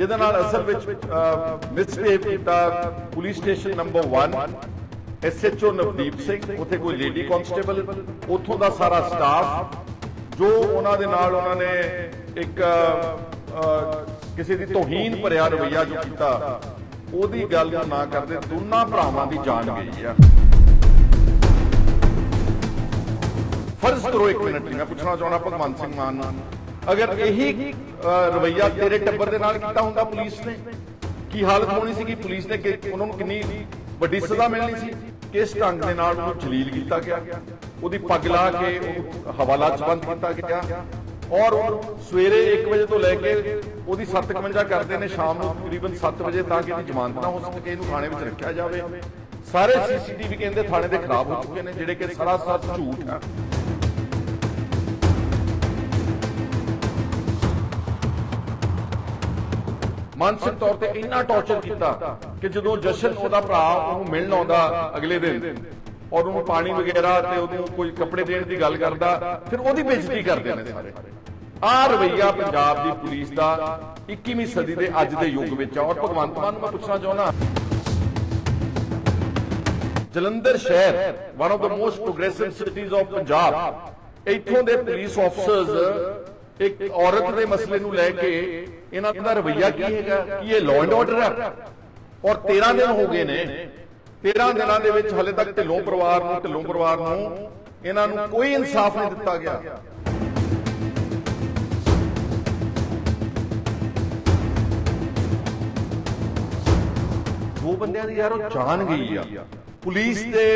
ਜਿਹਦੇ ਨਾਲ ਅਸਲ ਵਿੱਚ ਮਿਸਬਿਹੇਵ ਕੀਤਾ police station number 1 SHO Navdeep Singh, ਉੱਥੇ ਕੋਈ ਲੇਡੀ ਕਾਂਸਟੇਬਲ ਉੱਥੋਂ ਦਾ ਸਾਰਾ ਸਟਾਫ ਜੋ ਉਹਨਾਂ ਦੇ ਨਾਲ ਉਹਨਾਂ ਨੇ ਇੱਕ ਕਿਸੇ ਦੀ ਤੋਹੀਨ ਭਰਿਆ ਰਵਈਆ ਜੋ ਕੀਤਾ, ਉਹਦੀ ਗੱਲ ਨੂੰ ਨਾ ਕਰਦੇ, ਦੋਨਾਂ ਭਰਾਵਾਂ ਦੀ ਜਾਨ ਗਈ ਆ। ਫਰਜ਼ ਕਰੋ ਇੱਕ ਮਿੰਟ, ਮੈਂ ਪੁੱਛਣਾ ਚਾਹੁੰਦਾ ਭਗਵੰਤ ਸਿੰਘ ਮਾਨ ਅਗਰ ਇਹੀ ਅਹ, ਤੇਰੇ ਟੱਬਰ ਦੇ ਨਾਲ ਕੀਤਾ ਹੁੰਦਾ ਪੁਲਿਸ ਨੇ ਕੀ ਹਾਲਤ ਹੋਣੀ ਸੀ ਕਿ ਪੁਲਿਸ ਨੇ ਉਹਨਾਂ ਨੂੰ ਕਿੰਨੀ ਵੱਡੀ ਸਜ਼ਾ ਮਿਲਣੀ ਸੀ? ਕਿਸ ਢੰਗ ਦੇ ਨਾਲ ਉਹਨੂੰ ਜਲੀਲ ਕੀਤਾ ਗਿਆ? ਉਹਦੀ ਪੱਗ ਲਾ ਕੇ ਉਹਨੂੰ ਹਵਾਲਾ ਚ ਬੰਦ ਕੀਤਾ ਗਿਆ। ਔਰ ਸਵੇਰੇ 1 ਵਜੇ ਤੋਂ ਲੈ ਕੇ ਉਹਦੀ 7:51 ਕਰਦੇ ਨੇ ਸ਼ਾਮ ਨੂੰ ਤਕਰੀਬਨ 7 ਵਜੇ ਤੱਕ ਇਹਦੀ ਜ਼ਮਾਨਤ ਨਾ ਹੋ ਸਕੇ ਇਹਨੂੰ ਥਾਣੇ ਵਿੱਚ ਰੱਖਿਆ ਜਾਵੇ। ਸਾਰੇ ਸੀਸੀਟੀਵੀ ਕਹਿੰਦੇ ਥਾਣੇ ਦੇ ਖਰਾਬ ਹੋ ਚੁੱਕੇ ਨੇ ਜਿਹੜੇ ਕਿ ਸਰਾਸਰ ਝੂਠ ਆ। ਮਾਨਸਿਕ ਤੌਰ ਤੇ ਇੰਨਾ ਟੌਰਚਰ ਕੀਤਾ ਕਿ ਜਦੋਂ ਜਸ਼ਨ ਉਹਦਾ ਭਰਾ ਉਹਨੂੰ ਮਿਲਣ ਆਉਂਦਾ ਅਗਲੇ ਦਿਨ ਔਰ ਉਹਨੂੰ ਪਾਣੀ ਵਗੈਰਾ ਤੇ ਉਹਨੂੰ ਕੋਈ ਕੱਪੜੇ ਦੇਣ ਦੀ ਗੱਲ ਕਰਦਾ, ਫਿਰ ਉਹਦੀ ਬੇਇੱਜ਼ਤੀ ਕਰਦੇ ਨੇ ਸਾਰੇ। ਆਹ ਰਵਈਆ ਪੰਜਾਬ ਦੀ ਪੁਲਿਸ ਦਾ 21ਵੀਂ ਸਦੀ ਦੇ ਅੱਜ ਦੇ ਯੁੱਗ ਵਿੱਚ ਆ। ਔਰ ਭਗਵੰਤ ਮਾਨ ਨੂੰ ਮੈਂ ਪੁੱਛਣਾ ਚਾਹੁੰਦਾ, ਜਲੰਧਰ ਸ਼ਹਿਰ one of the most progressive cities of Punjab ਇੱਥੋਂ ਦੇ ਪੁਲਿਸ ਆਫਸਰਸ ਇੱਕ ਔਰਤ ਦੇ ਮਸਲੇ ਨੂੰ ਲੈ ਕੇ ਇਹਨਾਂ ਦਾ ਰਵਈਆ ਕੀ ਹੈਗਾ? ਕੀ ਇਹ ਲਾਅ ਐਂਡ ਆਰਡਰ ਹੈ ਔਰ 13 ਦਿਨ ਹੋ ਗਏ ਨੇ। 13 ਦਿਨਾਂ ਦੇ ਵਿੱਚ ਹਲੇ ਤੱਕ ਢਿੱਲੋਂ ਪਰਿਵਾਰ ਨੂੰ ਢਿੱਲੋਂ ਪਰਿਵਾਰ ਨੂੰ ਇਹਨਾਂ ਨੂੰ ਕੋਈ ਇਨਸਾਫ ਨਹੀਂ ਦਿੱਤਾ ਗਿਆ। ਦੋ ਬੰਦਿਆਂ ਦੀ ਯਾਰ ਉਹ ਜਾਨ ਗਈ ਆ। ਪੁਲਿਸ ਦੇ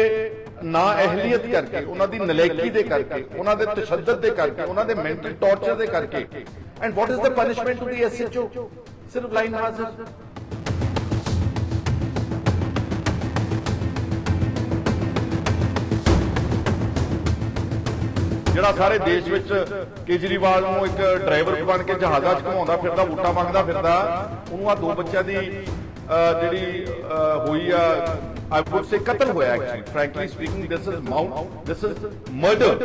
ਨਾ ਅਹਿਲੀਅਤ ਕਰਕੇ ਉਹਨਾਂ ਦੀ ਨਲਾਇਕੀ ਦੇ ਕਰਕੇ ਉਹਨਾਂ ਦੇ ਤਸ਼ੱਦਦ ਦੇ ਕਰਕੇ ਉਹਨਾਂ ਦੇ ਮੈਂਟਲ ਟੌਰਚਰ ਦੇ ਕਰਕੇ। And what is the punishment to the SHO ਸਿਰਫ ਲਾਈਨ ਹਾਜ਼ਰ ਜਿਹੜਾ ਸਾਰੇ ਦੇਸ਼ ਵਿੱਚ ਕੇਜਰੀਵਾਲ ਨੂੰ ਇੱਕ ਡਰਾਈਵਰ ਬਣ ਕੇ ਜਹਾਜ਼ਾਂ 'ਚ ਘੁਮਾਉਂਦਾ ਫਿਰਦਾ ਵੋਟਾਂ ਮੰਗਦਾ ਫਿਰਦਾ ਉਹਨੂੰ ਆ ਦੋ ਬੱਚਿਆਂ ਦੀ ਅਹ, ਜਿਹੜੀ ਹੋਈ ਆ I would say Qatar hoya actually. Frankly speaking, this is mount, this is murder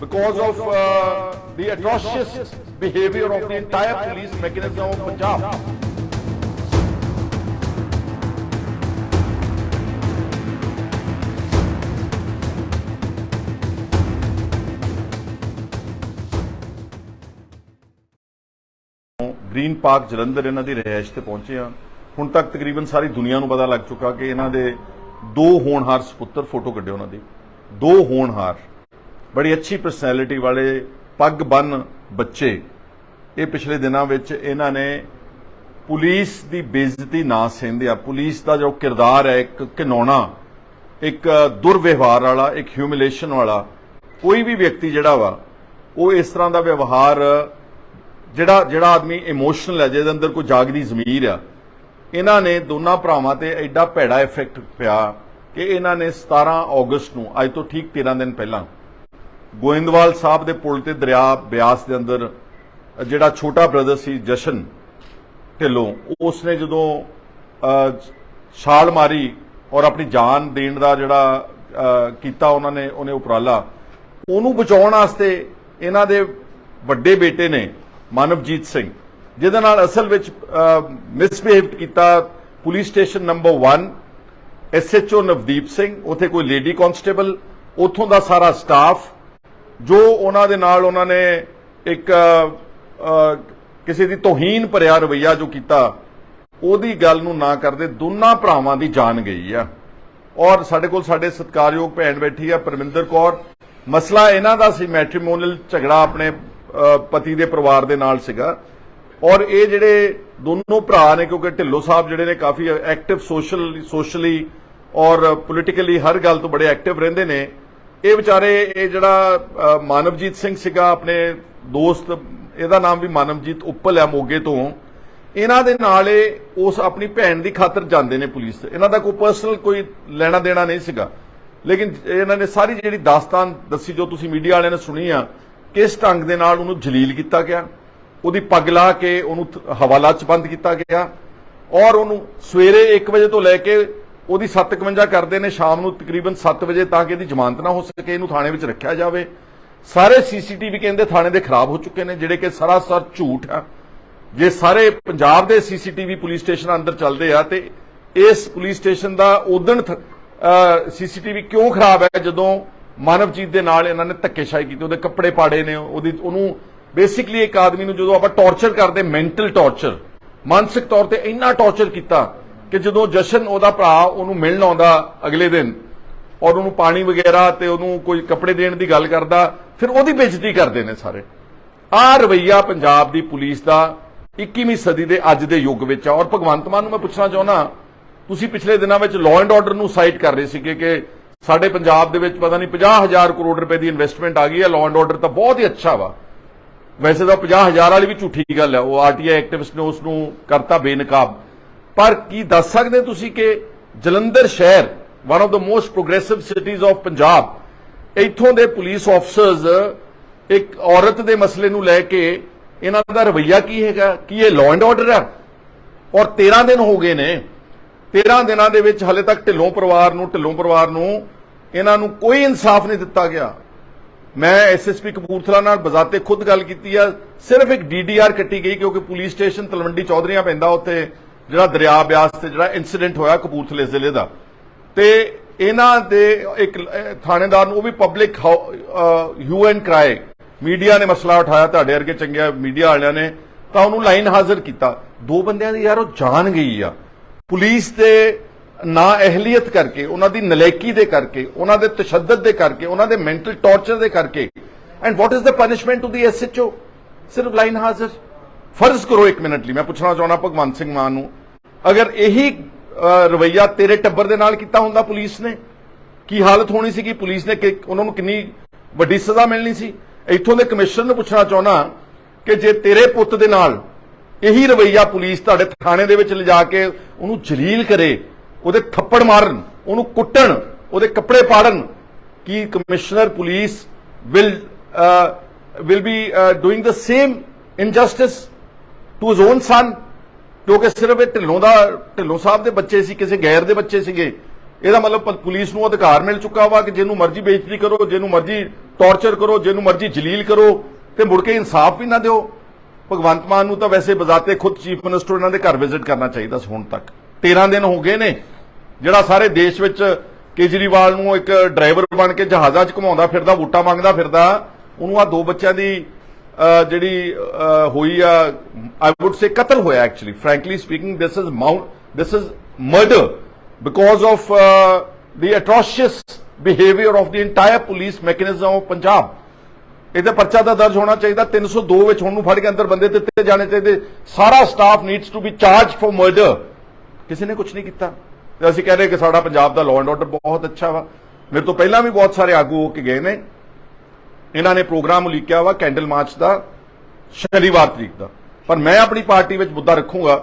because of uh, the atrocious behavior of the entire police mechanism of Punjab. Green park Jalandhar ਇਹਨਾਂ ਦੀ ਰਹਿائش ਤੇ ਪਹੁੰਚੇ ਆ ਹੁਣ ਤੱਕ ਤਕਰੀਬਨ ਸਾਰੀ ਦੁਨੀਆ ਨੂੰ ਪਤਾ ਲੱਗ ਚੁੱਕਾ ਕਿ ਇਹਨਾਂ ਦੇ ਦੋ ਹੋਣਹਾਰ ਸੁਪੁੱਤਰ ਫੋਟੋ ਕੱਢੇ ਉਹਨਾਂ ਦੀ। ਦੋ ਹੋਣਹਾਰ। ਬੜੀ ਅੱਛੀ ਪਰਸਨੈਲਿਟੀ ਵਾਲੇ ਪੱਗ ਬੰਨ ਬੱਚੇ। ਇਹ ਪਿਛਲੇ ਦਿਨਾਂ ਵਿੱਚ ਇਹਨਾਂ ਨੇ ਪੁਲਿਸ ਦੀ ਬੇਇੱਜ਼ਤੀ ਨਾ ਸਹਿੰਦੇ ਆ ਪੁਲਿਸ ਦਾ ਜੋ ਕਿਰਦਾਰ ਹੈ, ਇੱਕ ਘਿਨਾਉਣਾ ਇੱਕ ਦੁਰਵਿਵਹਾਰ ਵਾਲਾ, ਇੱਕ ਹਿਊਮਿਲੇਸ਼ਨ ਵਾਲਾ, ਕੋਈ ਵੀ ਵਿਅਕਤੀ ਜਿਹੜਾ ਵਾ, ਉਹ ਇਸ ਤਰ੍ਹਾਂ ਦਾ ਵਿਵਹਾਰ ਜਿਹੜਾ ਜਿਹੜਾ ਆਦਮੀ ਇਮੋਸ਼ਨਲ ਹੈ, ਜਿਹਦੇ ਅੰਦਰ ਕੋਈ ਜਾਗਦੀ ਜ਼ਮੀਰ ਆ ਇਹਨਾਂ ਨੇ ਦੋਨਾਂ ਭਰਾਵਾਂ ਤੇ ਐਡਾ ਭੈੜਾ ਇਫੈਕਟ ਪਿਆ ਕਿ ਇਹਨਾਂ ਨੇ 17 ਅਗਸਤ ਨੂੰ, ਅੱਜ ਤੋਂ ਠੀਕ 13 ਦਿਨ ਪਹਿਲਾਂ, ਗੋਇੰਦਵਾਲ ਸਾਹਿਬ ਦੇ ਪੁਲ ਤੇ ਦਰਿਆ ਬਿਆਸ ਦੇ ਅੰਦਰ, ਜਿਹੜਾ ਛੋਟਾ ਬ੍ਰਦਰ ਸੀ ਜਸ਼ਨ ਢਿੱਲੋਂ ਉਸ ਨੇ ਜਦੋਂ ਛਾਲ ਮਾਰੀ ਔਰ ਆਪਣੀ ਜਾਨ ਦੇਣ ਦਾ ਜਿਹੜਾ ਕੀਤਾ ਉਹਨਾਂ ਨੇ, ਉਹਨੇ ਉਪਰਾਲਾ, ਉਹਨੂੰ ਬਚਾਉਣ ਵਾਸਤੇ ਇਹਨਾਂ ਦੇ ਵੱਡੇ ਬੇਟੇ ਨੇ ਮਾਨਵਜੀਤ ਸਿੰਘ। ਜਿਹਦੇ ਨਾਲ ਅਸਲ ਵਿੱਚ ਮਿਸਬਿਹੇਵ ਕੀਤਾ police station number 1 SHO Navdeep Singh, ਉਥੇ ਕੋਈ ਲੇਡੀ ਕਾਂਸਟੇਬਲ ਉੱਥੋਂ ਦਾ ਸਾਰਾ ਸਟਾਫ ਜੋ ਉਹਨਾਂ ਦੇ ਨਾਲ ਉਹਨਾਂ ਨੇ ਇੱਕ ਕਿਸੇ ਦੀ ਤੋਹੀਨ ਭਰਿਆ ਰਵਈਆ ਜੋ ਕੀਤਾ, ਉਹਦੀ ਗੱਲ ਨੂੰ ਨਾ ਕਰਦੇ ਦੋਨਾਂ ਭਰਾਵਾਂ ਦੀ ਜਾਨ ਗਈ ਆ। ਔਰ ਸਾਡੇ ਕੋਲ ਸਾਡੇ ਸਤਿਕਾਰਯੋਗ ਭੈਣ ਬੈਠੀ ਆ ਪਰਮਿੰਦਰ ਕੌਰ। ਮਸਲਾ ਇਹਨਾਂ ਦਾ ਸੀ ਮੈਟ੍ਰੀਮੋਨੀਅਲ ਝਗੜਾ ਆਪਣੇ ਪਤੀ ਦੇ ਪਰਿਵਾਰ ਦੇ ਨਾਲ ਸੀਗਾ। ਔਰ ਇਹ ਜਿਹੜੇ ਦੋਨੋਂ ਭਰਾ ਨੇ, ਕਿਉਂਕਿ ਢਿੱਲੋਂ ਸਾਹਿਬ ਜਿਹੜੇ ਨੇ ਕਾਫੀ ਐਕਟਿਵ ਸੋਸ਼ਲ ਸੋਸ਼ਲੀ ਔਰ ਪੋਲੀਟੀਕਲੀ ਹਰ ਗੱਲ ਤੋਂ ਬੜੇ ਐਕਟਿਵ ਰਹਿੰਦੇ ਨੇ। ਇਹ ਵਿਚਾਰੇ, ਇਹ ਜਿਹੜਾ ਮਾਨਵਜੀਤ ਸਿੰਘ ਸੀਗਾ, ਆਪਣੇ ਦੋਸਤ, ਇਹਦਾ ਨਾਮ ਵੀ ਮਾਨਵਜੀਤ ਉੱਪਲ ਹੈ ਮੋਗੇ ਤੋਂ। ਇਹਨਾਂ ਦੇ ਨਾਲ ਇਹ ਉਸ ਆਪਣੀ ਭੈਣ ਦੀ ਖਾਤਰ ਜਾਂਦੇ ਨੇ ਪੁਲਿਸ ਤੇ। ਇਹਨਾਂ ਦਾ ਕੋਈ ਪਰਸਨਲ ਕੋਈ ਲੈਣਾ ਦੇਣਾ ਨਹੀਂ ਸੀਗਾ। ਲੇਕਿਨ ਇਹਨਾਂ ਨੇ ਸਾਰੀ ਜਿਹੜੀ ਦਾਸਤਾਨ ਦੱਸੀ, ਜੋ ਤੁਸੀਂ ਮੀਡੀਆ ਵਾਲਿਆਂ ਨੇ ਸੁਣੀ ਆ, ਕਿਸ ਢੰਗ ਦੇ ਨਾਲ ਉਹਨੂੰ ਜਲੀਲ ਕੀਤਾ ਗਿਆ? ਉਹਦੀ ਪੱਗ ਲਾ ਕੇ ਉਹਨੂੰ ਹਵਾਲਾ ਚ ਬੰਦ ਕੀਤਾ ਗਿਆ ਔਰ ਉਹਨੂੰ ਸਵੇਰੇ 1 ਵਜੇ ਤੋਂ ਲੈ ਕੇ ਉਹਦੀ 7:51 ਕਰਦੇ ਨੇ, ਸ਼ਾਮ ਨੂੰ ਤਕਰੀਬਨ 7 ਵਜੇ ਤਾਂ ਕਿ ਇਹਦੀ ਜ਼ਮਾਨਤ ਨਾ ਹੋ ਸਕੇ, ਇਹਨੂੰ ਥਾਣੇ ਵਿੱਚ ਰੱਖਿਆ ਜਾਵੇ। ਸਾਰੇ ਸੀਸੀਟੀਵੀ ਕਹਿੰਦੇ ਥਾਣੇ ਦੇ ਖਰਾਬ ਹੋ ਚੁੱਕੇ ਨੇ, ਜਿਹੜੇ ਕਿ ਸਰਾਸਰ ਝੂਠ ਆ। ਜੇ ਸਾਰੇ ਪੰਜਾਬ ਦੇ ਸੀਸੀਟੀਵੀ ਪੁਲਿਸ ਸਟੇਸ਼ਨ ਅੰਦਰ ਚੱਲਦੇ ਆ ਤੇ ਇਸ ਪੁਲਿਸ ਸਟੇਸ਼ਨ ਦਾ ਉਦਣ ਸੀਸੀਟੀਵੀ ਕਿਉਂ ਖਰਾਬ ਹੈ? ਜਦੋਂ ਮਾਨਵਜੀਤ ਦੇ ਨਾਲ ਇਹਨਾਂ ਨੇ ਧੱਕੇਸ਼ਾਹੀ ਕੀਤੀ, ਉਹਦੇ ਕੱਪੜੇ ਪਾੜੇ ਨੇ, ਉਹਦੀ, ਉਹਨੂੰ ਬੇਸਿਕਲੀ ਇੱਕ ਆਦਮੀ ਨੂੰ ਜਦੋਂ ਆਪਾਂ ਟੌਰਚਰ ਕਰਦੇ ਮੈਂਟਲ ਟੌਰਚਰ ਮਾਨਸਿਕ ਤੌਰ ਤੇ ਇੰਨਾ ਟੌਰਚਰ ਕੀਤਾ ਕਿ ਜਦੋਂ ਜਸ਼ਨ ਉਹਦਾ ਭਰਾ ਉਹਨੂੰ ਮਿਲਣ ਆਉਂਦਾ ਅਗਲੇ ਦਿਨ ਔਰ ਉਹਨੂੰ ਪਾਣੀ ਵਗੈਰਾ ਤੇ ਉਹਨੂੰ ਕੋਈ ਕੱਪੜੇ ਦੇਣ ਦੀ ਗੱਲ ਕਰਦਾ, ਫਿਰ ਉਹਦੀ ਬੇਇੱਜ਼ਤੀ ਕਰਦੇ ਨੇ ਸਾਰੇ। ਆਹ ਰਵਈਆ ਪੰਜਾਬ ਦੀ ਪੁਲਿਸ ਦਾ 21ਵੀਂ ਸਦੀ ਦੇ ਅੱਜ ਦੇ ਯੁੱਗ ਵਿੱਚ ਆ। ਔਰ ਭਗਵੰਤ ਮਾਨ ਨੂੰ ਮੈਂ ਪੁੱਛਣਾ ਚਾਹੁੰਦਾ, ਤੁਸੀਂ ਪਿਛਲੇ ਦਿਨਾਂ ਵਿੱਚ ਲਾਅ ਐਂਡ ਆਰਡਰ ਨੂੰ ਸਾਈਟ ਕਰ ਰਹੇ ਸੀਗੇ ਕਿ ਸਾਡੇ ਪੰਜਾਬ ਦੇ ਵਿੱਚ ਪਤਾ ਨਹੀਂ 50000 ਕਰੋੜ ਰੁਪਏ ਦੀ ਇਨਵੈਸਟਮੈਂਟ ਆ ਗਈ ਹੈ ਲਾਅ ਐਂਡ ਆਰਡਰ ਤਾਂ ਬਹੁਤ ਹੀ ਅੱਛਾ ਵਾ। ਵੈਸੇ ਤਾਂ 50000 ਵਾਲੀ ਵੀ ਝੂਠੀ ਗੱਲ ਹੈ, ਉਹ ਆਰਟੀਆਈ ਐਕਟਿਵਿਸਟ ਨੇ ਉਸ ਨੂੰ ਕਰਤਾ ਬੇਨਕਾਬ। ਪਰ ਕੀ ਦੱਸ ਸਕਦੇ ਤੁਸੀਂ ਕਿ ਜਲੰਧਰ ਸ਼ਹਿਰ one of the most progressive cities of Punjab ਇੱਥੋਂ ਦੇ ਪੁਲਿਸ ਆਫਸਰਸ ਇੱਕ ਔਰਤ ਦੇ ਮਸਲੇ ਨੂੰ ਲੈ ਕੇ ਇਹਨਾਂ ਦਾ ਰਵਈਆ ਕੀ ਹੈਗਾ, ਕੀ ਇਹ ਲਾਅ ਐਂਡ ਆਰਡਰ ਹੈ ਔਰ 13 ਦਿਨ ਹੋ ਗਏ ਨੇ 13 ਦਿਨਾਂ ਦੇ ਵਿੱਚ ਹਲੇ ਤੱਕ ਢਿੱਲੋਂ ਪਰਿਵਾਰ ਨੂੰ, ਢਿੱਲੋਂ ਪਰਿਵਾਰ ਨੂੰ ਇਹਨਾਂ ਨੂੰ ਕੋਈ ਇਨਸਾਫ ਨਹੀਂ ਦਿੱਤਾ ਗਿਆ। ਮੈਂ ਐਸਐਸਪੀ ਕਪੂਰਥਲਾ ਨਾਲ ਬਜ਼ਾਤੇ ਖੁਦ ਗੱਲ ਕੀਤੀ ਆ। ਸਿਰਫ ਇੱਕ ਡੀਡੀਆਰ ਕੱਟੀ ਗਈ ਕਿਉਂਕਿ ਪੁਲਿਸ ਸਟੇਸ਼ਨ ਤਲਵੰਡੀ ਚੌਧਰੀਆਂ ਪੈਂਦਾ ਉੱਥੇ, ਜਿਹੜਾ ਦਰਿਆ ਬਿਆਸ ਤੇ ਜਿਹੜਾ ਇਨਸੀਡੈਂਟ ਹੋਇਆ ਕਪੂਰਥਲੇ ਜ਼ਿਲ੍ਹੇ ਦਾ। ਤੇ ਇਹਨਾਂ ਦੇ ਇੱਕ ਥਾਣੇਦਾਰ ਨੂੰ ਉਹ ਵੀ ਪਬਲਿਕ ਯੂ ਐਨ ਕਰਾਏ ਮੀਡੀਆ ਨੇ ਮਸਲਾ ਉਠਾਇਆ ਤੁਹਾਡੇ ਵਰਗੇ ਚੰਗੇ ਮੀਡੀਆ ਵਾਲਿਆਂ ਨੇ, ਤਾਂ ਉਹਨੂੰ ਲਾਈਨ ਹਾਜ਼ਰ ਕੀਤਾ। ਦੋ ਬੰਦਿਆਂ ਦੀ ਯਾਰ ਉਹ ਜਾਨ ਗਈ ਆ। ਪੁਲਿਸ ਦੇ ਨਾ ਅਹਲੀਅਤ ਕਰਕੇ ਉਹਨਾਂ ਦੀ ਨਲਾਇਕੀ ਦੇ ਕਰਕੇ ਉਹਨਾਂ ਦੇ ਤਸ਼ੱਦਦ ਦੇ ਕਰਕੇ ਉਹਨਾਂ ਦੇ ਮੈਂਟਲ ਟੌਰਚਰ ਦੇ ਕਰਕੇ। And what is the punishment to the SHO ਸਿਰਫ ਲਾਈਨ ਹਾਜ਼ਰ। ਫਰਜ਼ ਕਰੋ ਇੱਕ ਮਿੰਟ ਲਈ ਮੈਂ ਪੁੱਛਣਾ ਚਾਹੁੰਦਾ ਭਗਵੰਤ ਸਿੰਘ ਮਾਨ ਨੂੰ। ਅਗਰ ਇਹੀ ਅਹ, ਰਵੱਈਆ ਤੇਰੇ ਟੱਬਰ ਦੇ ਨਾਲ ਕੀਤਾ ਹੁੰਦਾ ਪੁਲਿਸ ਨੇ ਕੀ ਹਾਲਤ ਹੋਣੀ ਸੀ ਕਿ ਪੁਲਿਸ ਨੇ ਕਿ- ਉਹਨਾਂ ਨੂੰ ਕਿੰਨੀ ਵੱਡੀ ਸਜ਼ਾ ਮਿਲਣੀ ਸੀ? ਇੱਥੋਂ ਦੇ ਕਮਿਸ਼ਨਰ ਨੂੰ ਪੁੱਛਣਾ ਚਾਹੁੰਦਾ ਕਿ ਜੇ ਤੇਰੇ ਪੁੱਤ ਦੇ ਨਾਲ ਇਹੀ ਰਵਈਆ ਪੁਲਿਸ ਤੁਹਾਡੇ ਥਾਣੇ ਦੇ ਵਿੱਚ ਲਿਜਾ ਕੇ ਉਹਨੂੰ ਜਲੀਲ ਕਰੇ ਉਹਦੇ ਥੱਪੜ ਮਾਰਨ, ਉਹਨੂੰ ਕੁੱਟਣ, ਉਹਦੇ ਕੱਪੜੇ ਪਾੜਨ ਕੀ commissioner police will will be doing the same injustice to his own son ਕਿਉਂਕਿ ਸਿਰਫ ਇਹ ਢਿੱਲੋਂ ਦਾ, ਢਿੱਲੋਂ ਸਾਹਿਬ ਦੇ ਬੱਚੇ ਸੀ, ਕਿਸੇ ਗੈਰ ਦੇ ਬੱਚੇ ਸੀਗੇ। ਇਹਦਾ ਮਤਲਬ ਪੁਲਿਸ ਨੂੰ ਅਧਿਕਾਰ ਮਿਲ ਚੁੱਕਾ ਵਾ ਕਿ ਜਿਹਨੂੰ ਮਰਜ਼ੀ ਬੇਇੱਜ਼ਤੀ ਕਰੋ, ਜਿਹਨੂੰ ਮਰਜ਼ੀ ਟੌਰਚਰ ਕਰੋ, ਜਿਹਨੂੰ ਮਰਜ਼ੀ ਜਲੀਲ ਕਰੋ ਤੇ ਮੁੜ ਕੇ ਇਨਸਾਫ ਵੀ ਨਾ ਦਿਓ। ਭਗਵੰਤ ਮਾਨ ਨੂੰ ਤਾਂ ਵੈਸੇ ਬਜ਼ਾਤੇ ਖੁਦ ਚੀਫ ਮਿਨਿਸਟਰ ਇਹਨਾਂ ਦੇ ਘਰ ਵਿਜ਼ਿਟ ਕਰਨਾ ਚਾਹੀਦਾ ਸੀ ਹੁਣ ਤੱਕ। 13 ਦਿਨ ਹੋ ਗਏ ਨੇ ਜਿਹੜਾ ਸਾਰੇ ਦੇਸ਼ ਵਿੱਚ ਕੇਜਰੀਵਾਲ ਨੂੰ ਇੱਕ ਡਰਾਈਵਰ ਬਣ ਕੇ ਜਹਾਜ਼ਾਂ 'ਚ ਘੁਮਾਉਂਦਾ ਫਿਰਦਾ, ਵੋਟਾਂ ਮੰਗਦਾ ਫਿਰਦਾ, ਉਹਨੂੰ ਆ ਦੋ ਬੱਚਿਆਂ ਦੀ ਜਿਹੜੀ ਹੋਈ ਆ ਆਈ ਊਡ ਸੇ ਕਤਲ ਹੋਇਆ actually frankly speaking this is mount this is murder because of the atrocious behaviour of the entire police mechanism of Punjab ਇਹਦੇ ਪਰਚਾ ਦਾ ਦਰਜ ਹੋਣਾ ਚਾਹੀਦਾ 302 ਵਿੱਚ ਹੁਣ ਨੂੰ ਫੜ ਕੇ ਅੰਦਰ ਬੰਦੇ ਦਿੱਤੇ ਜਾਣੇ ਚਾਹੀਦੇ, ਸਾਰਾ staff needs to be charge for murder ਕਿਸੇ ਨੇ ਕੁਝ ਨਹੀਂ ਕੀਤਾ। ਅਸੀਂ ਕਹਿ ਰਹੇ ਕਿ ਸਾਡਾ ਪੰਜਾਬ ਦਾ ਲਾਅ ਐਂਡ ਆਰਡਰ ਬਹੁਤ ਅੱਛਾ ਵਾ। ਮੇਰੇ ਤੋਂ ਪਹਿਲਾਂ ਵੀ ਬਹੁਤ ਸਾਰੇ ਆਗੂ ਹੋ ਕੇ ਗਏ ਨੇ। ਇਹਨਾਂ ਨੇ ਪ੍ਰੋਗਰਾਮ ਉਲੀਕਿਆ ਵਾ ਕੈਂਡਲ ਮਾਰਚ ਦਾ, ਸ਼ਨੀਵਾਰ ਤਰੀਕ ਦਾ। ਪਰ ਮੈਂ ਆਪਣੀ ਪਾਰਟੀ ਵਿੱਚ ਮੁੱਦਾ ਰੱਖੂੰਗਾ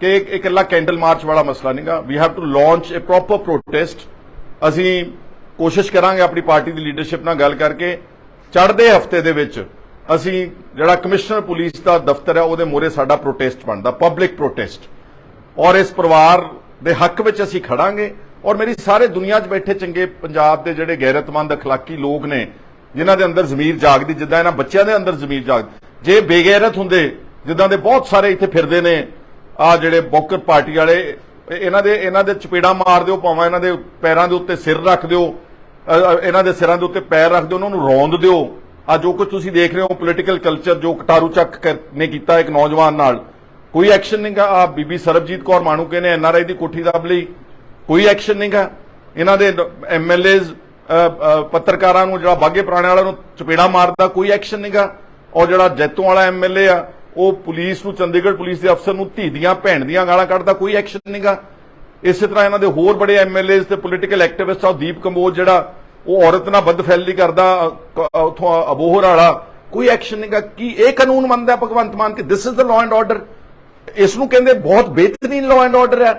ਕਿ ਇੱਕ ਇਕੱਲਾ ਕੈਂਡਲ ਮਾਰਚ ਵਾਲਾ ਮਸਲਾ ਨਹੀਂਗਾ। We have to launch a proper protest ਅਸੀਂ ਕੋਸ਼ਿਸ਼ ਕਰਾਂਗੇ ਆਪਣੀ ਪਾਰਟੀ ਦੀ ਲੀਡਰਸ਼ਿਪ ਨਾਲ ਗੱਲ ਕਰਕੇ। ਚੜ੍ਹਦੇ ਹਫ਼ਤੇ ਦੇ ਵਿੱਚ ਅਸੀਂ ਜਿਹੜਾ ਕਮਿਸ਼ਨਰ ਪੁਲਿਸ ਦਾ ਦਫ਼ਤਰ ਹੈ, ਉਹਦੇ ਮੂਹਰੇ ਸਾਡਾ ਪ੍ਰੋਟੈਸਟ ਬਣਦਾ ਪਬਲਿਕ ਪ੍ਰੋਟੈਸਟ ਔਰ ਇਸ ਪਰਿਵਾਰ ਦੇ ਹੱਕ ਵਿੱਚ ਅਸੀਂ ਖੜਾਂਗੇ ਔਰ ਮੇਰੀ ਸਾਰੇ ਦੁਨੀਆ 'ਚ ਬੈਠੇ ਚੰਗੇ ਪੰਜਾਬ ਦੇ ਜਿਹੜੇ ਗੈਰਤਮੰਦ ਅਖਲਾਕੀ ਲੋਕ ਨੇ, ਜਿਨ੍ਹਾਂ ਦੇ ਅੰਦਰ ਜ਼ਮੀਰ ਜਾਗਦੀ, ਜਿੱਦਾਂ ਇਹਨਾਂ ਬੱਚਿਆਂ ਦੇ ਅੰਦਰ ਜ਼ਮੀਰ ਜਾਗਦੀ, ਜੇ ਬੇਗੈਰਤ ਹੁੰਦੇ, ਜਿੱਦਾਂ ਦੇ ਬਹੁਤ ਸਾਰੇ ਇੱਥੇ ਫਿਰਦੇ ਨੇ ਆ ਜਿਹੜੇ ਬੌਕਰ ਪਾਰਟੀ ਵਾਲੇ ਇਹਨਾਂ ਦੇ ਇਹਨਾਂ ਦੇ ਚਪੇੜਾ ਮਾਰ ਦਿਓ, ਭਾਵੇਂ ਇਹਨਾਂ ਦੇ ਪੈਰਾਂ ਦੇ ਉੱਤੇ ਸਿਰ ਰੱਖ ਦਿਓ ਇਹਨਾਂ ਦੇ ਸਿਰਾਂ ਦੇ ਉੱਤੇ ਪੈਰ ਰੱਖ ਦਿਓ, ਉਹਨਾਂ ਨੂੰ ਰੌਂਦ ਦਿਓ। ਆ ਜੋ ਕੁਝ ਤੁਸੀਂ ਦੇਖ ਰਹੇ ਹੋ ਪੋਲੀਟੀਕਲ ਕਲਚਰ ਜੋ ਕਟਾਰੂ ਚੱਕ ਨੇ ਕੀਤਾ ਇੱਕ ਨੌਜਵਾਨ ਨਾਲ ਕੋਈ ਐਕਸ਼ਨ ਨਹੀਂ ਗਾ। ਆ ਬੀਬੀ ਸਰਬਜੀਤ ਕੌਰ ਮਾਣੂ ਮਾਣੂਕੇ ਨੇ ਐਨਆਰਆਈ ਦੀ ਕੋਠੀ ਦੱਬ ਲਈ। ਕੋਈ ਐਕਸ਼ਨ ਨਹੀਂ ਗਾ। ਇਹਨਾਂ ਦੇ ਐਮਐਲਏਜ਼ ਪੱਤਰਕਾਰਾਂ ਨੂੰ ਜਿਹੜਾ ਬਾਗੇ ਪੁਰਾਣੇ ਵਾਲਿਆਂ ਨੂੰ ਚਪੇੜਾ ਮਾਰਦਾ ਕੋਈ ਐਕਸ਼ਨ ਨਹੀਂਗਾ ਔਰ ਜਿਹੜਾ ਜੈਤੋਂ ਵਾਲਾ ਐਮਐਲਏ ਆ ਉਹ ਪੁਲਿਸ ਨੂੰ ਚੰਡੀਗੜ੍ਹ ਪੁਲਿਸ ਦੇ ਅਫਸਰ ਨੂੰ ਧੀ ਦੀਆਂ ਭੈਣ ਦੀਆਂ ਗਾਲਾਂ ਕੱਢਦਾ ਕੋਈ ਐਕਸ਼ਨ ਨਹੀਂਗਾ ਇਸੇ ਤਰ੍ਹਾਂ ਇਹਨਾਂ ਦੇ ਹੋਰ ਬੜੇ ਐਮਐਲਏਜ਼ ਤੇ ਪੋਲੀਟੀਕਲ ਐਕਟਿਵਿਸਟ ਆ ਦੀਪ ਕੰਬੋਜ ਜਿਹੜਾ ਉਹ ਔਰਤ ਨਾਲ ਬਦਫੈਲੀ ਕਰਦਾ ਅ, ਉੱਥੋਂ ਅਬੋਹਰ ਵਾਲਾ। ਕੋਈ ਐਕਸ਼ਨ ਨਹੀਂਗਾ ਕੀ ਇਹ ਕਾਨੂੰਨ ਮੰਨਦਾ ਭਗਵੰਤ ਮਾਨ ਕਿ this is the law and order ਇਸ ਨੂੰ ਕਹਿੰਦੇ ਬਹੁਤ ਬਿਹਤਰੀਨ ਲਾਅ ਐਂਡ ਆਰਡਰ ਹੈ।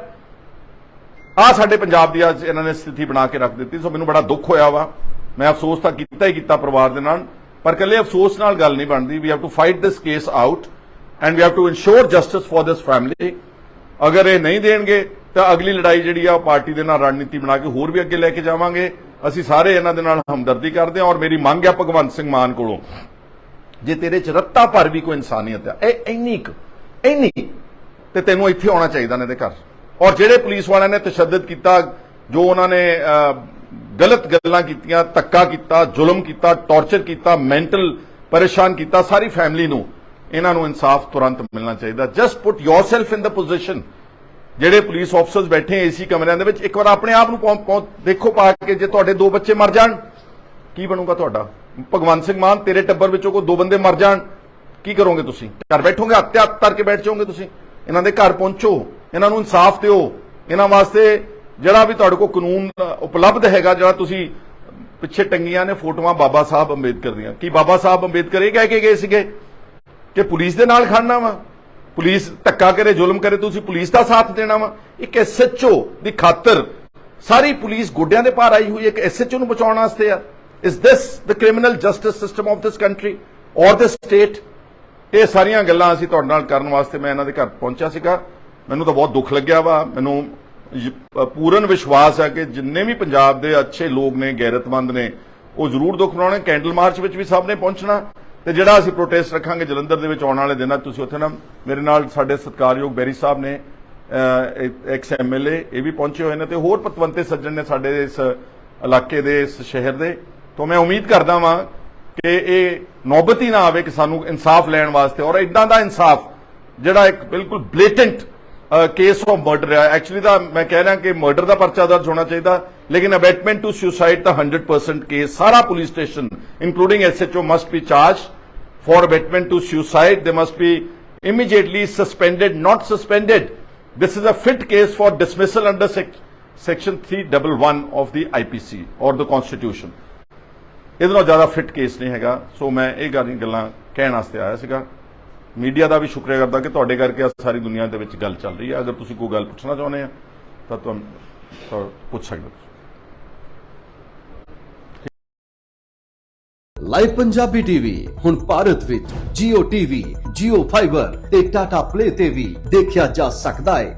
ਆ ਸਾਡੇ ਪੰਜਾਬ ਦੀ ਅੱਜ ਇਹਨਾਂ ਨੇ ਸਥਿਤੀ ਬਣਾ ਕੇ ਰੱਖ ਦਿੱਤੀ, ਸੋ ਮੈਨੂੰ ਬੜਾ ਦੁੱਖ ਹੋਇਆ ਵਾ। ਮੈਂ ਅਫਸੋਸ ਤਾਂ ਕੀਤਾ ਹੀ ਕੀਤਾ ਪਰਿਵਾਰ ਦੇ ਨਾਲ, ਪਰ ਕੱਲੇ ਅਫਸੋਸ ਨਾਲ ਗੱਲ ਨਹੀਂ ਬਣਦੀ। We have to fight this case out and we have to ensure justice for this family ਅਗਰ ਇਹ ਨਹੀਂ ਦੇਣਗੇ, ਤਾਂ ਅਗਲੀ ਲੜਾਈ ਜਿਹੜੀ ਆ, ਉਹ ਪਾਰਟੀ ਦੇ ਨਾਲ ਰਣਨੀਤੀ ਬਣਾ ਕੇ ਹੋਰ ਵੀ ਅੱਗੇ ਲੈ ਕੇ ਜਾਵਾਂਗੇ। ਅਸੀਂ ਸਾਰੇ ਇਹਨਾਂ ਦੇ ਨਾਲ ਹਮਦਰਦੀ ਕਰਦੇ ਹਾਂ ਔਰ ਮੇਰੀ ਮੰਗ ਹੈ ਭਗਵੰਤ ਸਿੰਘ ਮਾਨ ਕੋਲੋਂ, ਜੇ ਤੇਰੇ ਚ ਰੱਤਾ ਭਰ ਵੀ ਕੋਈ ਇਨਸਾਨੀਅਤ ਹੈ ਇਹ ਇੰਨੀ ਕੁ, ਇੰਨੀ ਤੇ ਤੈਨੂੰ ਇੱਥੇ ਆਉਣਾ ਚਾਹੀਦਾ ਨੇ ਦੇ ਘਰ। ਔਰ ਜਿਹੜੇ ਪੁਲਿਸ ਵਾਲਿਆਂ ਨੇ ਤਸ਼ੱਦਦ ਕੀਤਾ, ਜੋ ਉਹਨਾਂ ਨੇ ਗਲਤ ਗੱਲਾਂ ਕੀਤੀਆਂ, ਧੱਕਾ ਕੀਤਾ, ਜ਼ੁਲਮ ਕੀਤਾ, ਟੌਰਚਰ ਕੀਤਾ, ਮੈਂਟਲ ਪਰੇਸ਼ਾਨ ਕੀਤਾ, ਸਾਰੀ ਫੈਮਿਲੀ ਨੂੰ ਇਹਨਾਂ ਨੂੰ ਇਨਸਾਫ ਤੁਰੰਤ ਮਿਲਣਾ ਚਾਹੀਦਾ। Just put yourself in the position ਜਿਹੜੇ ਪੁਲਿਸ ਆਫਸਰਸ ਬੈਠੇ ਏਸੀ ਕਮਰਿਆਂ ਦੇ ਵਿੱਚ, ਇੱਕ ਵਾਰ ਆਪਣੇ ਆਪ ਨੂੰ ਦੇਖੋ ਪਾ ਕੇ ਜੇ ਤੁਹਾਡੇ ਦੋ ਬੱਚੇ ਮਰ ਜਾਣ, ਕੀ ਬਣੂਗਾ ਤੁਹਾਡਾ? ਭਗਵੰਤ ਸਿੰਘ ਮਾਨ, ਤੇਰੇ ਟੱਬਰ ਵਿੱਚੋਂ ਕੋਈ ਦੋ ਬੰਦੇ ਮਰ ਜਾਣ, ਕੀ ਕਰੋਗੇ ਤੁਸੀਂ? ਘਰ ਬੈਠੋਗੇ ਹੱਤਿਆ ਕਰਕੇ ਬੈਠ ਜਾਓਗੇ ਤੁਸੀਂ। ਇਹਨਾਂ ਦੇ ਘਰ ਪਹੁੰਚੋ, ਇਹਨਾਂ ਨੂੰ ਇਨਸਾਫ ਦਿਓ। ਇਹਨਾਂ ਵਾਸਤੇ ਜਿਹੜਾ ਵੀ ਤੁਹਾਡੇ ਕੋਲ ਕਾਨੂੰਨ ਉਪਲਬਧ ਹੈਗਾ, ਜਿਹੜਾ ਤੁਸੀਂ ਪਿੱਛੇ ਟੰਗੀਆਂ ਨੇ ਫੋਟੋਆਂ ਬਾਬਾ ਸਾਹਿਬ ਅੰਬੇਦਕਰ ਦੀਆਂ। ਕੀ ਬਾਬਾ ਸਾਹਿਬ ਅੰਬੇਦਕਰ ਇਹ ਕਹਿ ਕੇ ਗਏ ਸੀਗੇ ਕਿ ਪੁਲਿਸ ਦੇ ਨਾਲ ਖੜਨਾ ਵਾ? ਪੁਲਿਸ ਧੱਕਾ ਕਰੇ, ਜ਼ੁਲਮ ਕਰੇ, ਤੁਸੀਂ ਪੁਲਿਸ ਦਾ ਸਾਥ ਦੇਣਾ ਵਾ? ਇੱਕ ਐਸਐਚਓ ਦੀ ਖਾਤਰ ਸਾਰੀ ਪੁਲਿਸ ਗੋਡਿਆਂ ਦੇ ਭਾਰ ਆਈ ਹੋਈ ਹੈ, ਇੱਕ ਐਸਐਚਓ ਨੂੰ ਬਚਾਉਣ ਵਾਸਤੇ ਆ। Is this the criminal justice system of this country or this state ਇਹ ਸਾਰੀਆਂ ਗੱਲਾਂ ਅਸੀਂ ਤੁਹਾਡੇ ਨਾਲ ਕਰਨ ਵਾਸਤੇ ਮੈਂ ਇਹਨਾਂ ਦੇ ਘਰ ਪਹੁੰਚਿਆ ਸੀਗਾ। ਮੈਨੂੰ ਤਾਂ ਬਹੁਤ ਦੁੱਖ ਲੱਗਿਆ ਵਾ। ਮੈਨੂੰ ਪੂਰਨ ਵਿਸ਼ਵਾਸ ਹੈ ਕਿ ਜਿੰਨੇ ਵੀ ਪੰਜਾਬ ਦੇ ਅੱਛੇ ਲੋਕ ਨੇ, ਗੈਰਤਮੰਦ ਨੇ, ਉਹ ਜ਼ਰੂਰ ਦੁੱਖ ਮਨਾਉਣੇ। ਕੈਂਡਲ ਮਾਰਚ ਵਿੱਚ ਵੀ ਸਭ ਨੇ ਪਹੁੰਚਣਾ। ਤੇ ਜਿਹੜਾ ਅਸੀਂ ਪ੍ਰੋਟੈਸਟ ਰੱਖਾਂਗੇ ਜਲੰਧਰ ਦੇ ਵਿੱਚ ਆਉਣ ਵਾਲੇ ਦਿਨਾਂ 'ਚ, ਤੁਸੀਂ ਉੱਥੇ ਨਾ ਮੇਰੇ ਨਾਲ ਸਾਡੇ ਸਤਿਕਾਰਯੋਗ ਬੈਰੀ ਸਾਹਿਬ ਨੇ ਐਕਸ ਐਮਐਲਏ ਇਹ ਵੀ ਪਹੁੰਚੇ ਹੋਏ ਨੇ ਤੇ ਹੋਰ ਪਤਵੰਤੇ ਸੱਜਣ ਨੇ ਸਾਡੇ ਇਸ ਇਲਾਕੇ ਦੇ, ਇਸ ਸ਼ਹਿਰ ਦੇ। ਤੋਂ ਮੈਂ ਉਮੀਦ ਕਰਦਾ ਵਾਂ ਕਿ ਇਹ ਨੌਬਤ ਹੀ ਨਾ ਆਵੇ ਕਿ ਸਾਨੂੰ ਇਨਸਾਫ ਲੈਣ ਵਾਸਤੇ ਔਰ ਇਦਾਂ ਦਾ ਇਨਸਾਫ ਜਿਹੜਾ ਇੱਕ ਬਿਲਕੁਲ ਬਲੇਟੈਂਟ ਕੇਸ ਆਫ ਮਰਡਰ ਹੈ ਐਕਚੁਅਲੀ ਤਾਂ ਮੈਂ ਕਹਿ ਰਿਹਾ ਕਿ ਮਰਡਰ ਦਾ ਪਰਚਾ ਦਰਜ ਹੋਣਾ ਚਾਹੀਦਾ ਲੇਕਿਨ ਅਬੈਟਮੈਂਟ ਟੂ ਸੁਸਾਈਡ ਦਾ 100% ਕੇਸ ਸਾਰਾ police station including SHO must be charge for abetment to suicide they must be immediately suspended not suspended this is a fit case for dismissal under sec section 311 of the IPC or the constitution. ਇਹਦੇ ਨਾਲ ਜ਼ਿਆਦਾ fit case ਨਹੀਂ ਹੈਗਾ। ਸੋ ਮੈਂ ਇਹ ਗੱਲਾਂ ਕਹਿਣ ਵਾਸਤੇ ਆਇਆ ਸੀਗਾ। ਮੀਡੀਆ ਦਾ ਵੀ ਸ਼ੁਕਰੀਆ ਕਰਦਾ ਕਿ ਤੁਹਾਡੇ ਕਰਕੇ ਆਹ ਸਾਰੀ ਦੁਨੀਆ ਦੇ ਵਿੱਚ ਗੱਲ ਚੱਲ ਰਹੀ ਹੈ ਅਗਰ ਤੁਸੀਂ ਕੋਈ ਗੱਲ ਪੁੱਛਣਾ ਚਾਹੁੰਦੇ ਆ ਤਾਂ ਤੁਹਾਨੂੰ ਪੁੱਛ ਸਕਦੇ ਲਾਈਵ ਪੰਜਾਬੀ ਟੀਵੀ ਹੁਣ ਭਾਰਤ ਵਿੱਚ Jio TV, Jio Fiber ਤੇ Tata Play ਤੇ ਵੀ ਦੇਖਿਆ ਜਾ ਸਕਦਾ ਹੈ।